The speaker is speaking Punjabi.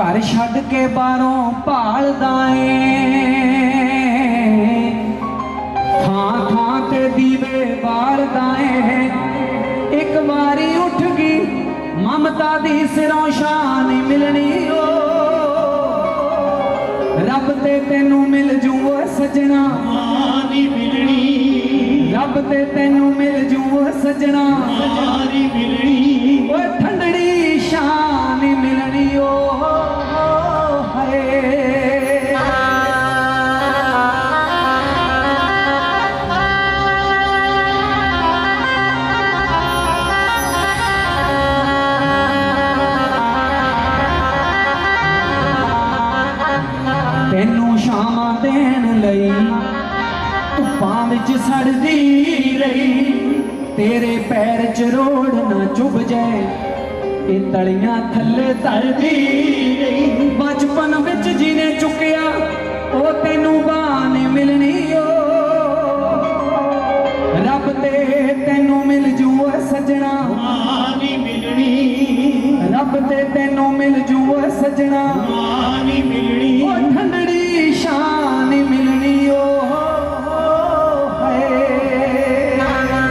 ਘਰ ਛੱਡ ਕੇ ਬਾਹਰੋਂ ਭਾਲਦਾ ਏ। ਥਾਂ ਥਾਂ ਤੇ ਦੀਵੇ ਬਾਲਦਾ ਏ। ਇੱਕ ਵਾਰੀ ਉੱਠ ਗਈ ਮਮਤਾ ਦੀ ਸਿਰੋਂ ਸ਼ਾਨ ਮਿਲਣੀ ਓ। ਰੱਬ ਤੇ ਤੈਨੂੰ ਮਿਲ ਜੂ ਓ ਸਜਣਾ। ਮਾਨੀ ਮਿਲਣੀ। ਰੱਬ ਤੇ ਤੈਨੂੰ ਮਿਲ ਜੂ ਓ ਸਜਣਾ। ਮਾਨੀ ਤੈਨੂੰ ਸ਼ਾਮਾਂ ਦੇਣ ਲਈ ਧੁੱਪਾਂ ਵਿੱਚ ਸੜਦੀ ਰਹੀ। ਤੇਰੇ ਪੈਰ 'ਚ ਰੋੜ ਨਾ ਚੁੱਭ ਜਾਏ, ਇਹ ਤਲੀਆਂ ਥੱਲੇ ਧਰਦੀ ਨਾਲੇ ਤੈਨੂੰ ਮਿਲ ਜੂਆ ਸਜਣਾ। ਮਾਂ ਨਹੀਂ ਮਿਲਣੀ। ਓ ਠੰਡੜੀ ਸ਼ਾਮ